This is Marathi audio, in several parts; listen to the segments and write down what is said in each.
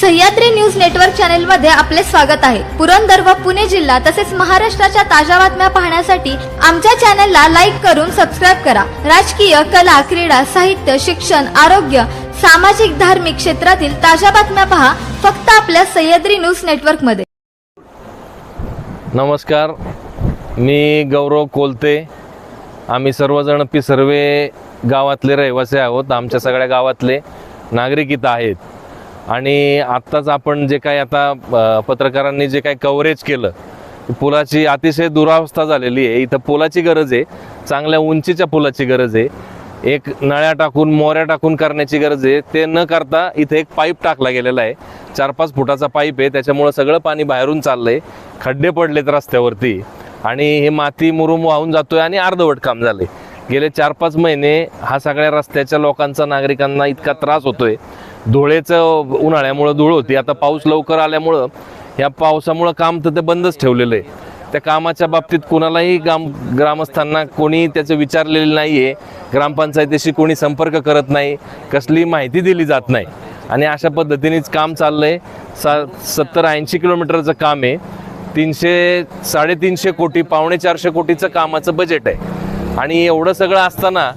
सह्याद्री न्यूज नेटवर्क चॅनलमध्ये आपले स्वागत आहे. पुरंदर व पुणे जिल्हा तसेच महाराष्ट्राच्या ताज्या बातम्या पाहण्यासाठी आमच्या चॅनलला लाईक करून सबस्क्राईब करा. राजकीय कला क्रीडा साहित्य शिक्षण आरोग्य सामाजिक धार्मिक क्षेत्रातील ताज्या बातम्या पहा फक्त आपल्या सह्याद्री न्यूज नेटवर्कमध्ये नमस्कार. मी गौरव कोलते. आम्ही सर्वजण पिसर्वे गावातले रहिवासी आहोत. आमच्या सगळ्या गावातले नागरिक इथं आहेत. आणि आत्ताच आपण जे काही आता पत्रकारांनी जे काही कव्हरेज केलं पुलाची अतिशय दुरावस्था झालेली आहे. इथं पुलाची गरज आहे. चांगल्या उंचीच्या पुलाची गरज आहे. एक नळ्या टाकून मोऱ्या टाकून करण्याची गरज आहे. ते न करता इथे एक पाईप टाकला गेलेला आहे. चार पाच फुटाचा पाईप आहे. त्याच्यामुळं सगळं पाणी बाहेरून चाललंय. खड्डे पडलेत रस्त्यावरती. आणि हे माती मुरुम वाहून जातोय आणि अर्धवट काम झालंय. गेले चार पाच महिने हा सगळ्या रस्त्याच्या लोकांचा नागरिकांना इतका त्रास होतोय. धुळेचं उन्हाळ्यामुळं धूळ होती. आता पाऊस लवकर आल्यामुळं या पावसामुळं काम तर ते बंदच ठेवलेलं आहे. त्या कामाच्या बाबतीत कोणालाही ग्राम ग्रामस्थांना कोणी त्याचं विचारलेलं नाही आहे ग्रामपंचायतीशी कोणी संपर्क करत नाही. कसली माहिती दिली जात नाही. आणि अशा पद्धतीनेच काम चाललं आहे सा सत्तर ऐंशी किलोमीटरचं काम आहे. तीनशे साडेतीनशे कोटी पावणे चारशे कोटीचं कामाचं बजेट आहे. आणि एवढं सगळं असताना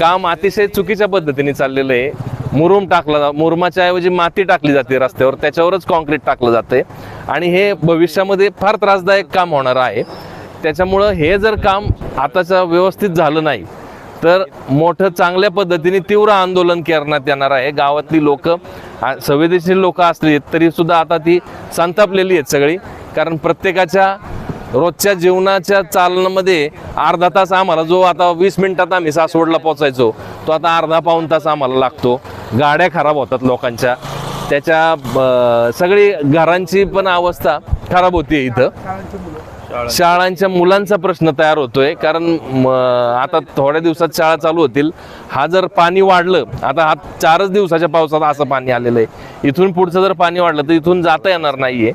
काम अतिशय चुकीच्या पद्धतीने चाललेलं आहे. मुरुम टाकला जा मुरुमाच्या ऐवजी माती टाकली जाते रस्त्यावर त्याच्यावरच कॉन्क्रीट टाकलं जाते. आणि हे भविष्यामध्ये फार त्रासदायक काम होणार आहे. त्याच्यामुळं हे जर काम आताचं व्यवस्थित झालं नाही तर मोठं चांगल्या पद्धतीने तीव्र आंदोलन करण्यात येणार आहे. गावातली लोक संवेदनशील लोक असली तरी सुद्धा आता ती संतापलेली आहेत सगळी. कारण प्रत्येकाच्या रोजच्या जीवनाच्या चालनामध्ये अर्धा तास आम्हाला जो आता वीस मिनिटात आम्ही सासवडला पोचायचो तो आता अर्धा पाऊण तास आम्हाला लागतो. गाड्या खराब होतात लोकांच्या. त्याच्या सगळी घरांची पण अवस्था खराब होती इथं. शाळांच्या मुलांचा प्रश्न तयार होतोय कारण आता थोड्या दिवसात शाळा चालू होतील. हा जर पाणी वाढलं आता हा चारच दिवसाच्या पावसात असं पाणी आलेलं आहे. इथून पुढचं जर पाणी वाढलं तर इथून जाता येणार नाहीये.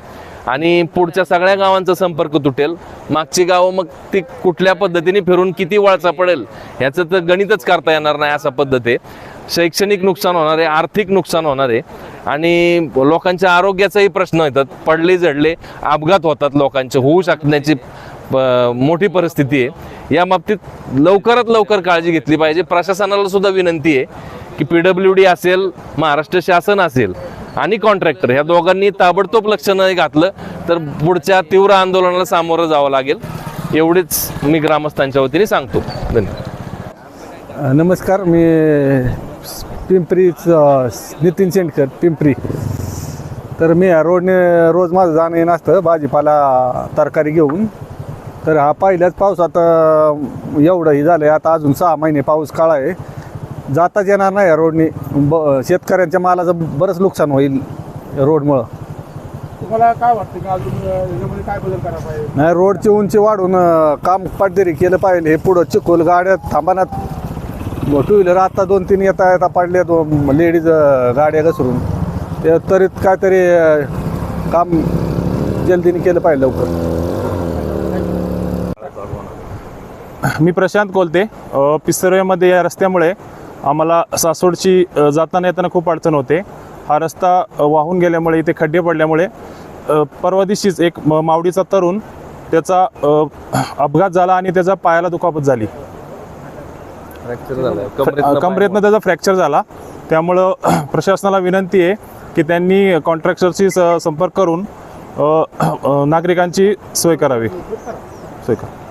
आणि पुढच्या सगळ्या गावांचा संपर्क तुटेल. मागची गावं मग ती कुठल्या पद्धतीने फिरून किती वळचा पडेल ह्याचं तर गणितच करता येणार नाही असा पद्धत आहे. शैक्षणिक नुकसान होणार आहे आर्थिक नुकसान होणार आहे. आणि लोकांच्या आरोग्याचाही प्रश्न येतात पडले जडले अपघात होतात लोकांचे होऊ शकण्याची मोठी परिस्थिती आहे. या बाबतीत लवकरात लवकर काळजी घेतली पाहिजे. प्रशासनाला सुद्धा विनंती आहे की पी डब्ल्यू डी असेल महाराष्ट्र शासन असेल आणि कॉन्ट्रॅक्टर ह्या दोघांनी ताबडतोब लक्ष न घातलं तर पुढच्या तीव्र आंदोलनाला सामोरं जावं लागेल. एवढीच मी ग्रामस्थांच्या वतीने सांगतो. धन्यवाद. नमस्कार मी पिंपरीच नितीन शेंडकर पिंपरी. तर मी रोडने रोज माझं जाणं येणं असतं भाजीपाला तरकारी घेऊन. तर हा पहिल्याच पावसात अं, एवढं हे झालं आहे आता अजून सहा महिने पाऊस काळा आहे. जाताच येणार नाही या रोडने. ब शेतकऱ्यांच्या मालाचं बरंच नुकसान होईल रोडमुळं. तुम्हाला काय वाटतं की अजून याच्यामध्ये काय बदल करायला पाहिजे? नाही रोडची उंची वाढून अं, काम पाटदरी केलं पाहिजे. हे पुढं चिखोल गाड्या थांबानात टू व्हीलर आता दोन तीन येता येता पडले दोन लेडीज गाड्या घसरून. ते तरीत काहीतरी अं, काम जल्दीने केलं पाहिजे लवकर. मी प्रशांत कोलते. अ, पिसर्वेमध्ये या रस्त्यामुळे आम्हाला सासवडची जाताना येताना खूप अडचण होते. हा रस्ता वाहून गेल्यामुळे इथे खड्डे पडल्यामुळे परवा दिवशीच एक मावडीचा तरुण त्याचा अपघात झाला आणि त्याचा पायाला दुखापत झाली. कमरेतनं त्याचा फ्रॅक्चर झाला. त्यामुळं प्रशासनाला विनंती आहे की त्यांनी कॉन्ट्रॅक्टरशी संपर्क करून नागरिकांची सोय करावी. सोय करा